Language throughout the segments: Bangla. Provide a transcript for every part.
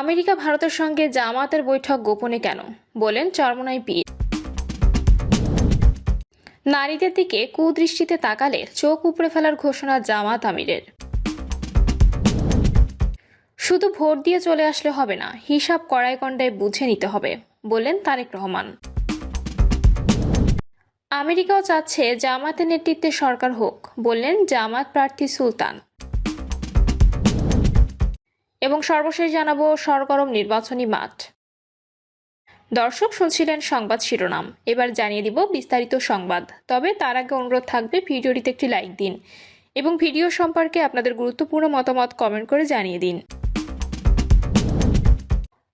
আমেরিকা ভারতের সঙ্গে জামাতের বৈঠক গোপনে কেন? বলেন চরমনাই পীর। নারীদের দিকে কুদৃষ্টিতে তাকালে চোখ উপড়ে ফেলার ঘোষণা জামাত আমিরের। শুধু ভোট দিয়ে চলে আসলে হবে না, হিসাব কড়াই কণ্ডায় বুঝে নিতে হবে বললেন তারেক রহমান। আমেরিকাও চাচ্ছে জামাতের নেতৃত্বে সরকার হোক বললেন জামাত প্রার্থী সুলতান। এবং সর্বশেষ জানাব সরগরম নির্বাচনী মাঠ। দর্শক শুনছিলেন সংবাদ শিরোনাম। এবার জানিয়ে দিব বিস্তারিত সংবাদ। তবে তার আগে অনুরোধ থাকবে ভিডিওটিতে একটি লাইক দিন এবং ভিডিও সম্পর্কে আপনাদের গুরুত্বপূর্ণ মতামত কমেন্ট করে জানিয়ে দিন।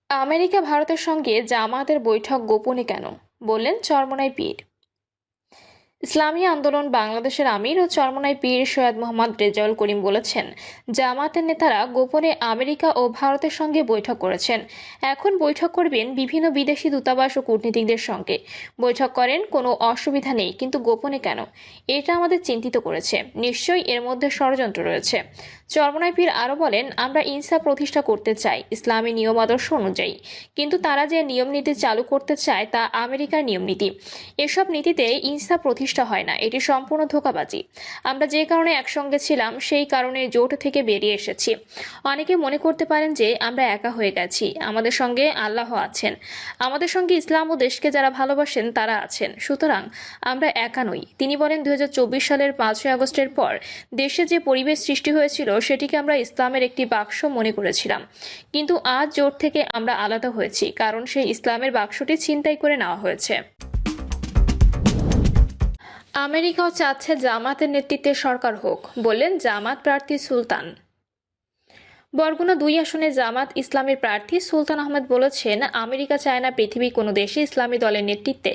আমেরিকা ভারতের সঙ্গে জামাতের বৈঠক গোপনে কেন? বললেন চরমনাই পীর। ইসলামী আন্দোলন বাংলাদেশের আমির ও চরমনাই পীর সৈয়দ মোহাম্মদ রেজাউল করিম বলেছেন, জামাতের নেতারা গোপনে আমেরিকা ও ভারতের সঙ্গে বৈঠক করেছেন। এখন বৈঠক করবেন বিভিন্ন বিদেশি দূতাবাস ও কূটনীতিকদের সঙ্গে। বৈঠক করেন, কোনো অসুবিধা নেই, কিন্তু গোপনে কেন? এটা আমাদের চিন্তিত করেছে। নিশ্চয়ই এর মধ্যে ষড়যন্ত্র রয়েছে। চরমনাই পীর আরও বলেন, আমরা ইনসা প্রতিষ্ঠা করতে চাই, ইসলামী নিয়ম আদর্শ অনুযায়ী। কিন্তু তারা যে নিয়ম নীতি চালু করতে চায় তা আমেরিকার নিয়ম নীতি। এসব নীতিতে ইনসা প্রতিষ্ঠা হয় না। এটি সম্পূর্ণ ধোকাবাজি। আমরা যে কারণে একসঙ্গে ছিলাম, সেই কারণে জোট থেকে বেরিয়ে এসেছি। অনেকে মনে করতে পারেন যে, আমরা একা হয়ে গেছি। আমাদের সঙ্গে আল্লাহ আছেন। আমাদের সঙ্গে ইসলাম ও দেশকে যারা ভালোবাসেন, তারা আছেন। সুতরাং আমরা একা নই। তিনি বলেন, দুই হাজার চব্বিশ সালের পাঁচই আগস্টের পর দেশে যে পরিবেশ সৃষ্টি হয়েছিল, সেটিকে আমরা ইসলামের একটি বাক্স মনে করেছিলাম। কিন্তু আজ জোট থেকে আমরা আলাদা হয়েছি, কারণ সেই ইসলামের বাক্সটি ছিনতাই করে নেওয়া হয়েছে। আমেরিকাও চাচ্ছে জামাতের নেতৃত্বে সরকার হোক, বললেন জামাত প্রার্থী সুলতান। বরগুনা দুই আসনে জামাত ইসলামের প্রার্থী সুলতান আহমেদ বলেছেন, আমেরিকা চায় না পৃথিবীর কোনো দেশে ইসলামী দলের নেতৃত্বে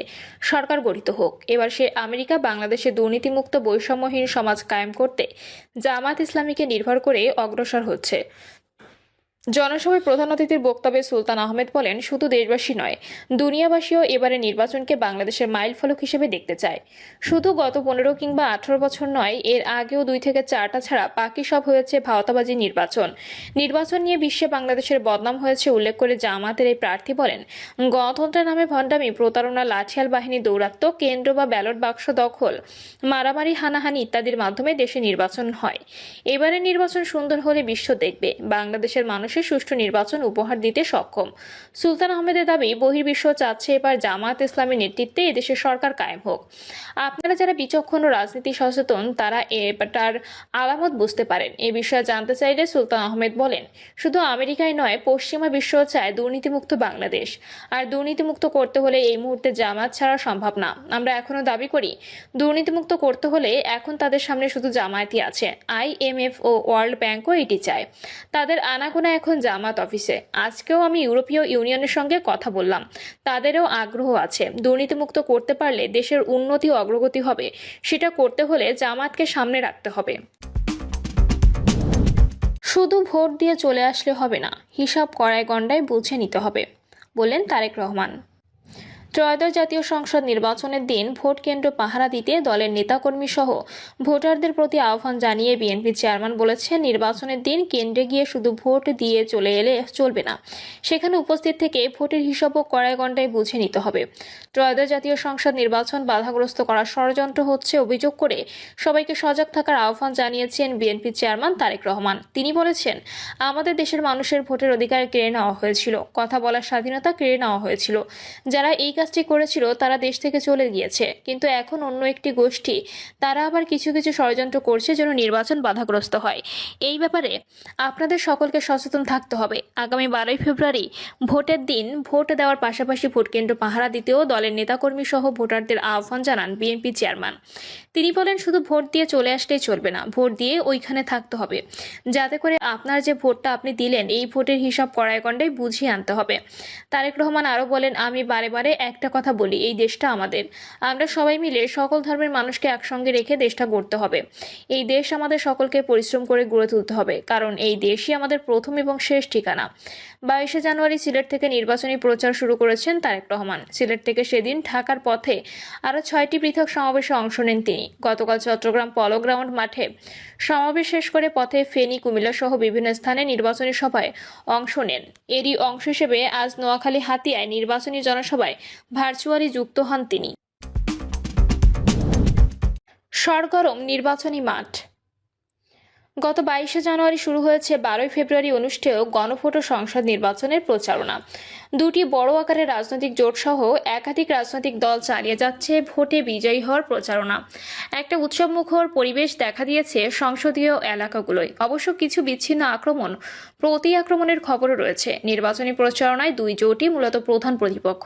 সরকার গঠিত হোক। এবার সে আমেরিকা, বাংলাদেশে দুর্নীতিমুক্ত বৈষম্যহীন সমাজ কায়েম করতে জামাত ইসলামীকে নির্ভর করে অগ্রসর হচ্ছে। জনসভায় প্রধান অতিথির বক্তব্যে সুলতান আহমেদ বলেন, শুধু দেশবাসী নয়, দুনিয়াবাসীও এবারে নির্বাচনকে বাংলাদেশের মাইল ফলক হিসেবে দেখতে চায়। শুধু গত পনেরো কিংবা আঠারো বছর নয়, এর আগেও দুই থেকে চারটা ছাড়া বাকি সব হয়েছে ভাওতাবাজি নির্বাচন। নির্বাচন নিয়ে বিশ্বে বাংলাদেশের বদনাম হয়েছে উল্লেখ করে জামাতের এই প্রার্থী বলেন, গণতন্ত্রের নামে ভণ্ডামি, প্রতারণা, লাঠিয়াল বাহিনী দৌরাত্ম কেন্দ্র বা ব্যালট বাক্স দখল, মারামারি, হানাহানি ইত্যাদির মাধ্যমে দেশে নির্বাচন হয়। এবারে নির্বাচন সুন্দর হলে বিশ্ব দেখবে। বাংলাদেশের মানুষের সুষ্ঠু নির্বাচন উপহার দিতে সক্ষম। সুলতান আহমেদের দাবি, বহির্বিশ্ব চাচ্ছে এবার জামাত ইসলামের নেতৃত্বে এদেশে সরকার কায়েম হোক। আপনারা যারা বিচক্ষণ ও রাজনীতি সচেতন, তারা এটার আলামত বুঝতে পারেন। এ বিষয়ে জানতে চাইলে সুলতান আহমেদ বলেন, শুধু আমেরিকায় নয়, পশ্চিমা বিশ্ব চায় দুর্নীতিমুক্ত বাংলাদেশ। আর দুর্নীতিমুক্ত করতে হলে এই মুহূর্তে জামাত ছাড়া সম্ভব না। আমরা এখনও দাবি করি, দুর্নীতিমুক্ত করতে হলে এখন তাদের সামনে শুধু জামায়াতই আছে। আইএমএফ ও ওয়ার্ল্ড ব্যাংকও এটি চায়। তাদের আনাগোনা এখন জামাত অফিসে। আজকেও আমি ইউরোপীয় ইউনিয়নের সঙ্গে কথা বললাম। তাদেরও আগ্রহ আছে। দুর্নীতিমুক্ত করতে পারলে দেশের উন্নতি অগ্রগতি হবে। সেটা করতে হলে জামাতকে সামনে রাখতে হবে। শুধু ভোট দিয়ে চলে আসলে হবে না, হিসাব করায় গণ্ডায় বুঝে নিতে হবে, বললেন তারেক রহমান। ত্রয়োদশ জাতীয় সংসদ নির্বাচনের দিন ভোট কেন্দ্র পাহারা দিতে দলের নেতাকর্মী সহ ভোটারদের প্রতি আহ্বান জানিয়ে বিএনপি চেয়ারম্যান বলেছেন, নির্বাচনের দিন কেন্দ্রে গিয়ে শুধু ভোট দিয়ে চলে এলে চলবে না। সেখানে উপস্থিত থেকে ভোটের হিসাবও কড়াই গণ্ডায় বুঝে নিতে হবে। ত্রয়োদশ জাতীয় সংসদ নির্বাচন বাধাগ্রস্ত করার ষড়যন্ত্র হচ্ছে অভিযোগ করে সবাইকে সজাগ থাকার আহ্বান জানিয়েছেন বিএনপি চেয়ারম্যান তারেক রহমান। তিনি বলেছেন, আমাদের দেশের মানুষের ভোটের অধিকার কেড়ে নেওয়া হয়েছিল, কথা বলার স্বাধীনতা কেড়ে নেওয়া হয়েছিল। যারা এই কাজটি করেছিল, তারা দেশ থেকে চলে গিয়েছে। কিন্তু এখন অন্য একটি গোষ্ঠী, তারা আবার কিছু কিছু ষড়যন্ত্র করছে যেন নির্বাচন বাধাগ্রস্ত হয়। এই ব্যাপারে আপনাদের সকলকে সচেতন থাকতে হবে। আগামী বারোই ফেব্রুয়ারি ভোটের দিন, ভোট দেওয়ার পাশাপাশি ভোটকেন্দ্র পাহারা দিতেও দলের নেতাকর্মী সহ ভোটারদের আহ্বান জানান বিএনপি চেয়ারম্যান। তিনি বলেন, শুধু ভোট দিয়ে চলে আসলেই চলবে না, ভোট দিয়ে ওইখানে থাকতে হবে। যাতে করে আপনার যে ভোটটা আপনি দিলেন, এই ভোটের হিসাব কড়াই গণ্ডায় বুঝিয়ে আনতে হবে। তারেক রহমান আরও বলেন, আমি বারে বারে একটা কথা বলি, এই দেশটা আমাদের। আমরা সবাই মিলে সকল ধর্মের মানুষকে একসঙ্গে রেখে দেশটা গড়তে হবে। এই দেশ আমাদের সকলকে পরিশ্রম করে গড়ে তুলতে হবে, কারণ এই দেশই আমাদের প্রথম এবং শেষ ঠিকানা। বাইশে জানুয়ারি সিলেট থেকে নির্বাচনী প্রচার শুরু করেছেন তারেক রহমান। সিলেট থেকে সেদিন ঢাকার পথে আরও ছয়টি পৃথক সমাবেশে অংশ নেন তিনি। গতকাল চট্টগ্রাম পলো গ্রাউন্ড মাঠে সমাবেশ শেষ করে পথে ফেনী, কুমিল্লা সহ বিভিন্ন স্থানে নির্বাচনী সভায় অংশ নেন। এরই অংশ হিসেবে আজ নোয়াখালী, হাতিয়ায় নির্বাচনী জনসভায় ভার্চুয়ালি যুক্ত হন তিনি। সরগরম নির্বাচনী মাঠ। গত বাইশে জানুয়ারি শুরু হয়েছে বারোই ফেব্রুয়ারি অনুষ্ঠেয় গণভোট সংসদ নির্বাচনের প্রচারণা। দুটি বড় আকারের রাজনৈতিক জোটসহ একাধিক রাজনৈতিক দল চালিয়ে যাচ্ছে ভোটে বিজয়ী হওয়ার প্রচারণা। একটা উৎসবমুখর পরিবেশ দেখা দিয়েছে সংসদীয় এলাকাগুলোয়। অবশ্য কিছু বিচ্ছিন্ন আক্রমণ, প্রতি আক্রমণের খবরও রয়েছে। নির্বাচনী প্রচারণায় দুই জোটই মূলত প্রধান প্রতিপক্ষ।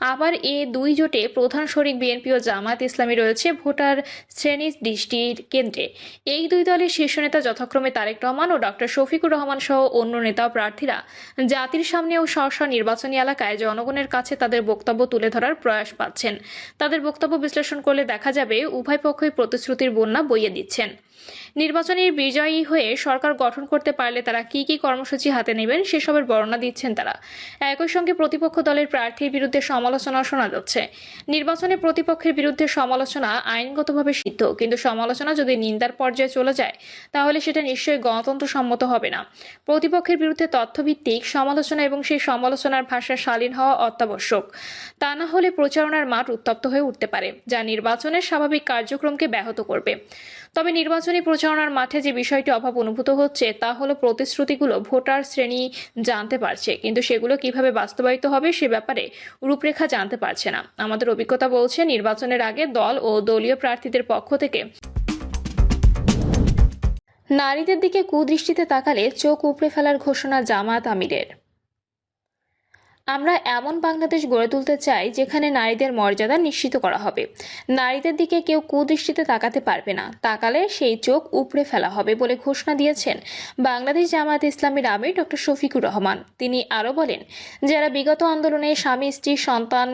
আবার এ দুই জোটে প্রধান শরিক বিএনপি ও জামাত ইসলামী রয়েছে ভোটার শ্রেণি দৃষ্টির কেন্দ্রে। এই দুই দলের শীর্ষ নেতা যথাক্রমে তারেক রহমান ও ডক্টর শফিকুর রহমান সহ অন্য নেতা প্রার্থীরা জাতির সামনে ও স্ব স্ব নির্বাচনী এলাকায় জনগণের কাছে তাদের বক্তব্য তুলে ধরার প্রয়াস পাচ্ছেন। তাদের বক্তব্য বিশ্লেষণ করলে দেখা যাবে, উভয় পক্ষই প্রতিশ্রুতির বন্যা বইয়ে দিচ্ছেন। নির্বাচনের বিজয়ী হয়ে সরকার গঠন করতে পারলে তারা কি কি কর্মসূচি হাতে নেবেন সেসবের বর্ণনা দিচ্ছেন তারা। একই সঙ্গে প্রতিপক্ষ দলের প্রার্থীর বিরুদ্ধে সমালোচনা শোনা যাচ্ছে। নির্বাচনে প্রতিপক্ষের বিরুদ্ধে সমালোচনা আইনগতভাবে সিদ্ধ, কিন্তু সমালোচনা যদি নিন্দার পর্যায়ে চলে যায়, তাহলে সেটা নিশ্চয়ই গণতন্ত্র সম্মত হবে না। প্রতিপক্ষের বিরুদ্ধে তথ্যভিত্তিক সমালোচনা এবং সেই সমালোচনার ভাষা শালীন হওয়া অত্যাবশ্যক। তা না হলে প্রচারণার মাঠ উত্তপ্ত হয়ে উঠতে পারে, যা নির্বাচনের স্বাভাবিক কার্যক্রমকে ব্যাহত করবে। তবে নির্বাচনী প্রচারণার মাঠে যে বিষয়টি অভাব অনুভূত হচ্ছে, তা হলো প্রতিশ্রুতিগুলো ভোটার শ্রেণি জানতে পারছে, কিন্তু সেগুলো কীভাবে বাস্তবায়িত হবে সে ব্যাপারে রূপরেখা জানতে পারছে না। আমাদের অভিজ্ঞতা বলছে, নির্বাচনের আগে দল ও দলীয় প্রার্থীদের পক্ষ থেকে নারীদের দিকে কুদৃষ্টিতে তাকালে চোখ উপড়ে ফেলার ঘোষণা জামাত আমিরের। আমরা এমন বাংলাদেশ গড়ে তুলতে চাই যেখানে নারীদের মর্যাদা নিশ্চিত করা হবে। নারীদের দিকে কেউ কুদৃষ্টিতে তাকাতে পারবে না। তাকালে সেই চোখ উপড়ে ফেলা হবে বলে ঘোষণা দিয়েছেন বাংলাদেশ জামায়াত ইসলামীর আমির ডক্টর শফিকুর রহমান। তিনি আরও বলেন, যারা বিগত আন্দোলনে স্বামী, স্ত্রী, সন্তান,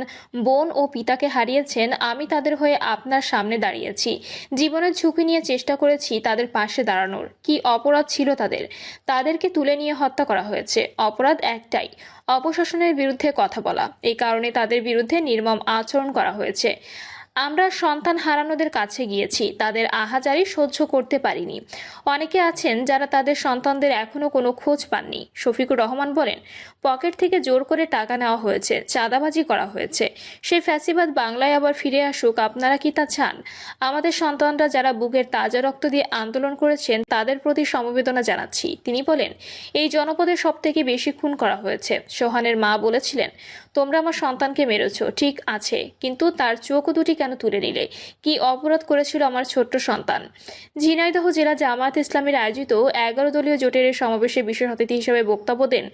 বোন ও পিতাকে হারিয়েছেন, আমি তাদের হয়ে আপনার সামনে দাঁড়িয়েছি। জীবনের ঝুঁকি নিয়ে চেষ্টা করেছি তাদের পাশে দাঁড়ানোর। কি অপরাধ ছিল তাদের? তাদেরকে তুলে নিয়ে হত্যা করা হয়েছে। অপরাধ একটাই অপশাসনের বিরুদ্ধে কথা বলা। এই কারণে তাদের বিরুদ্ধে নির্মম আচরণ করা হয়েছে। আমরা সন্তান হারানোদের কাছে গিয়েছি, তাদের আহাজারি সহ্য করতে পারিনি। অনেকে আছেন যারা তাদের সন্তানদের এখনও কোনো খোঁজ পাননি। শফিকুর রহমান বলেন, পকেট থেকে জোর করে টাকা নেওয়া হয়েছে, চাঁদাবাজি করা হয়েছে। সেই ফ্যাসিবাদ বাংলায় আবার ফিরে আসুক, আপনারা কি তা চান? আমাদের সন্তানরা যারা বুকের তাজা রক্ত দিয়ে আন্দোলন করেছেন, তাদের প্রতি সমবেদনা জানাচ্ছি। তিনি বলেন, এই জনপদে সব থেকে বেশি খুন করা হয়েছে। সোহানের মা বলেছিলেন, তোমরা আমার সন্তানকে মেরেছ, ঠিক আছে, কিন্তু তার চোখ দুটি কেন তুলে নিলে। কি অপরাধ করেছিল আমার ছোট্ট সন্তান? ঝিনাইদহ জেলা জামায়াত ইসলামের আয়োজিত এগারো দলীয় জোটের এই সমাবেশে বিশেষ অতিথি হিসেবে বক্তব্য দেন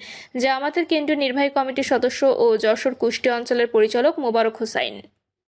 জামাতের কেন্দ্রীয় নির্বাহী কমিটির সদস্য ও যশোর কুষ্টি অঞ্চলের পরিচালক মোবারক হোসাইন।